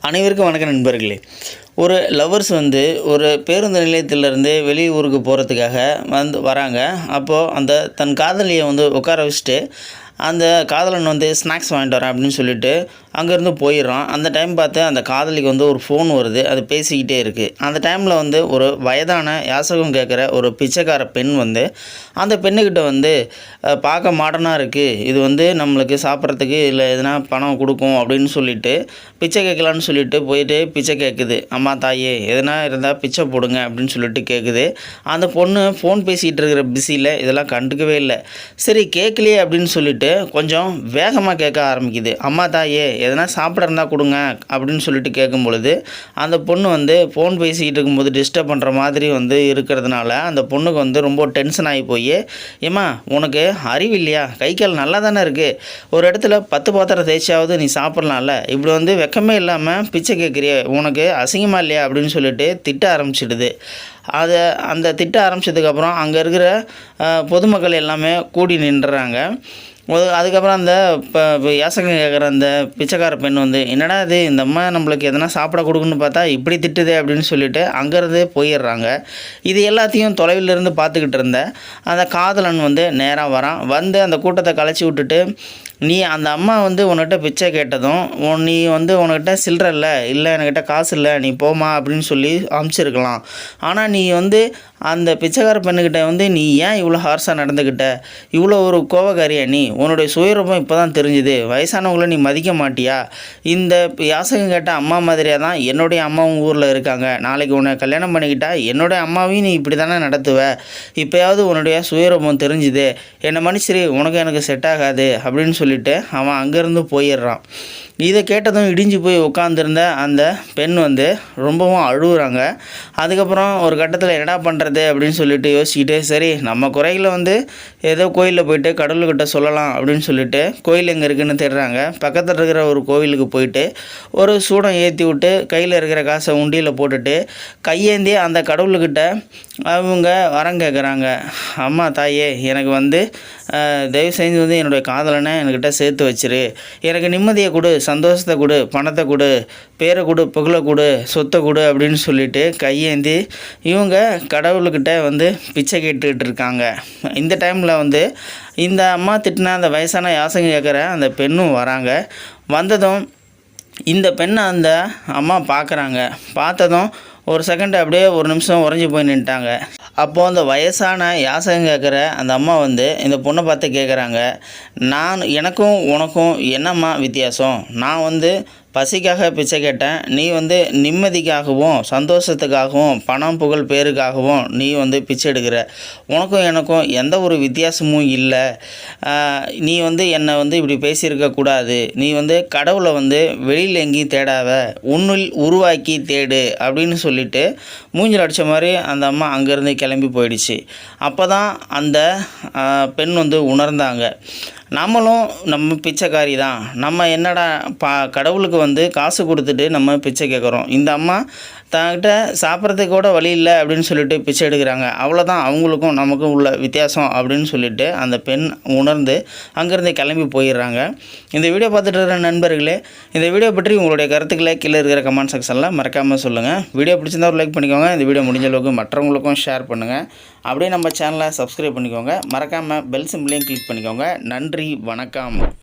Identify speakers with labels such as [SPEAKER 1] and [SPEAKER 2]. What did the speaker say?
[SPEAKER 1] அனைவருக்கும் வணக்கம் நண்பர்களே. ஒரு லவ்வர்ஸ் வந்து ஒரு பேருந்து நிலையத்திலேருந்து வெளியூருக்கு போகிறதுக்காக வந்து வராங்க. அப்போது அந்த தன் காதலியை வந்து உட்கார வச்சுட்டு அந்த காதலன் வந்து ஸ்நாக்ஸ் வாங்கிட்டு வரேன் அப்படின்னு சொல்லிட்டு அங்கேருந்து போயிடுறான் அந்த டைம் பார்த்து அந்த காதலிக்கு வந்து ஒரு ஃபோன் வருது. அது பேசிக்கிட்டே இருக்குது அந்த டைமில் வந்து ஒரு வயதான யாசகம் கேட்குற ஒரு பிச்சைக்கார பெண் வந்து அந்த பெண்ணுக்கிட்ட வந்து பார்க்க மாடனாக இருக்குது இது வந்து நம்மளுக்கு சாப்பிட்றதுக்கு இல்லை எதுனா பணம் கொடுக்கும் அப்படின்னு சொல்லிட்டு பிச்சை கேட்கலான்னு சொல்லிட்டு போயிட்டு பிச்சை கேட்குது. அம்மா தாயே எதுனா இருந்தால் பிச்சை போடுங்க அப்படின்னு சொல்லிட்டு கேட்குது. அந்த பொண்ணு ஃபோன் பேசிகிட்டு இருக்கிற பிஸியில் இதெல்லாம் கண்டுக்கவே இல்லை. சரி கேட்கலையே அப்படின்னு சொல்லிட்டு கொஞ்சம் வேகமாக கேட்க ஆரம்பிக்குது. அம்மா தாயே எதனா சாப்பிட இருந்தால் கொடுங்க அப்படின்னு சொல்லிட்டு கேட்கும் பொழுது அந்த பொண்ணு வந்து ஃபோன் பேசிக்கிட்டு இருக்கும்போது டிஸ்டர்ப் பண்ணுற மாதிரி வந்து இருக்கிறதுனால அந்த பொண்ணுக்கு வந்து ரொம்ப டென்ஷன் ஆகி போய் ஏம்மா உனக்கு அறிவு இல்லையா? கை கால் நல்லா தானே இருக்குது ஒரு இடத்துல பத்து பாத்திரம் தேய்ச்சியாவது நீ சாப்பிட்லாம்ல? இப்படி வந்து வெக்கமே இல்லாமல் பிச்சை கேட்குறிய உனக்கு அசிங்கமாக இல்லையா? அப்படின்னு சொல்லிட்டு திட்ட ஆரம்பிச்சிடுது. அதை அந்த திட்ட ஆரம்பிச்சதுக்கப்புறம் அங்கே இருக்கிற பொதுமக்கள் எல்லாமே கூடி நின்றுறாங்க முதல் அதுக்கப்புறம் அந்த இப்போ யாசகம் கேட்குற அந்த பிச்சைக்கார பெண் வந்து என்னடா இது இந்த அம்மா நம்மளுக்கு எதனா சாப்பிட கொடுக்குன்னு பார்த்தா இப்படி திட்டுதே அப்படின்னு சொல்லிட்டு அங்கேருந்து போயிடுறாங்க. இது எல்லாத்தையும் தொலைவில் இருந்து பார்த்துக்கிட்டு இருந்த அந்த காதலன் வந்து நேராக வரான். வந்து அந்த கூட்டத்தை கலைச்சி விட்டுட்டு நீ அந்த அம்மா வந்து உன்கிட்ட பிச்சை கேட்டதும் உன் நீ வந்து உனக்கிட்ட சில்லற இல்லை இல்லை என்கிட்ட காசு இல்லை நீ போமா அப்படின்னு சொல்லி அமுச்சிருக்கலாம். ஆனால் நீ வந்து அந்த பிச்சைக்கார பெண்ணுக்கிட்ட வந்து நீ ஏன் இவ்வளோ ஹார்ஸாக நடந்துக்கிட்ட? இவ்வளோ ஒரு கோவக்காரியா நீ? உன்னுடைய சுயரூபம் இப்போ தான் தெரிஞ்சுது. வயசானவங்கள நீ மதிக்க மாட்டியா? இந்த யாசகம் கேட்ட அம்மா மாதிரியாக தான் என்னுடைய அம்மாவும் ஊரில் இருக்காங்க. நாளைக்கு உன்னை கல்யாணம் பண்ணிக்கிட்டா என்னுடைய அம்மாவையும் நீ இப்படி தானே நடத்துவ? இப்போயாவது உன்னுடைய சுயரூபம் தெரிஞ்சுது. என்னை மனுஷரி உனக்கு எனக்கு செட் ஆகாது அப்படின்னு சொல்லிட்டு அவன் அங்கேருந்து போயிடுறான். இதை கேட்டதும் இடிஞ்சு போய் உட்காந்துருந்த அந்த பெண் வந்து ரொம்பவும் அழுகுறாங்க. அதுக்கப்புறம் ஒரு கட்டத்தில் என்னடா பண்ணுறது அப்படின்னு சொல்லிட்டு யோசிச்சுக்கிட்டு சரி நம்ம குறைகளை வந்து ஏதோ கோயிலில் போயிட்டு கடவுள்கிட்ட சொல்லலாம் அப்படின்னு சொல்லிட்டு கோயில் எங்கே இருக்குன்னு தேடுறாங்க. பக்கத்தில் இருக்கிற ஒரு கோவிலுக்கு போயிட்டு ஒரு சூடம் ஏற்றி விட்டு கையில் இருக்கிற காசை உண்டியில் போட்டுட்டு கையேந்தி அந்த கடவுள்கிட்ட அவங்க வரம் கேட்குறாங்க அம்மா தாயே எனக்கு வந்து தயவு செஞ்சு வந்து என்னுடைய காதலனை என்கிட்ட சேர்த்து வச்சிரு. எனக்கு நிம்மதியை கொடு சந்தோஷத்தை கொடு பணத்தை கொடு பேரை கொடு புகழை கொடு சொத்தை கொடு அப்படின்னு சொல்லிட்டு கையேந்தி இவங்க கடவுள்கிட்ட வந்து பிச்சை கேட்டுக்கிட்டு இருக்காங்க. இந்த டைமில் வந்து இந்த அம்மா திட்டின அந்த வயசான யாசகம் கேட்குற அந்த பெண்ணும் வராங்க. வந்ததும் இந்த பெண்ணை அந்த அம்மா பார்க்குறாங்க. பார்த்ததும் ஒரு செகண்ட் அப்படியே ஒரு நிமிஷம் உறைஞ்சி போய் நின்ட்டாங்க அப்போது அந்த வயசான யாசகம் கேட்குற அந்த அம்மா வந்து இந்த பொண்ணை பார்த்து கேட்குறாங்க. நான் எனக்கும் உனக்கும் என்னம்மா வித்தியாசம்? நான் வந்து பசிக்காக பிச்சை கேட்டேன். நீ வந்து நிம்மதிக்காகவும் சந்தோஷத்துக்காகவும் பணம் புகழ் பேருக்காகவும் நீ வந்து பிச்சை எடுக்கிற. உனக்கும் எனக்கும் எந்த ஒரு வித்தியாசமும் இல்லை. நீ வந்து என்னை வந்து இப்படி பேசியிருக்கக்கூடாது நீ வந்து கடவுளை வந்து வெளியில் எங்கேயும் தேடாத. உன்னில் உருவாக்கி தேடு அப்படின்னு சொல்லிட்டு மூஞ்சில் அடித்த மாதிரி அந்த அம்மா அங்கேருந்து கிளம்பி போயிடுச்சு. அப்போ தான் அந்த பெண் வந்து உணர்ந்தாங்க. நம்மளும் நம்ம பிச்சைக்காரி தான். நம்ம என்னடா பா கடவுளுக்கு வந்து காசு கொடுத்துட்டு நம்ம பிச்சை கேட்குறோம் இந்த அம்மா தங்கிட்ட சாப்பிட்றதுக்கு கூட வழி இல்லை அப்படின்னு சொல்லிட்டு பிச்சை எடுக்கிறாங்க. அவ்வளோதான் அவங்களுக்கும் நமக்கும் உள்ள வித்தியாசம் அப்படின்னு சொல்லிட்டு அந்த பெண் உணர்ந்து அங்கேருந்து கிளம்பி போயிடுறாங்க. இந்த வீடியோ பார்த்துட்டு இருக்கிற நண்பர்களே இந்த வீடியோ பற்றி உங்களுடைய கருத்துக்களை கீழே இருக்கிற கமெண்ட் செக்ஷனில் மறக்காமல் சொல்லுங்கள் வீடியோ பிடிச்சிருந்தா ஒரு லைக் பண்ணிக்கோங்க. இந்த வீடியோ முடிஞ்ச அளவுக்கு மற்றவங்களுக்கும் ஷேர் பண்ணுங்கள் அப்படியே நம்ம சேனலை சப்ஸ்கிரைப் பண்ணிக்கோங்க. மறக்காமல் பெல் சிம்பிளையும் கிளிக் பண்ணிக்கோங்க. நன்றி வணக்கம்.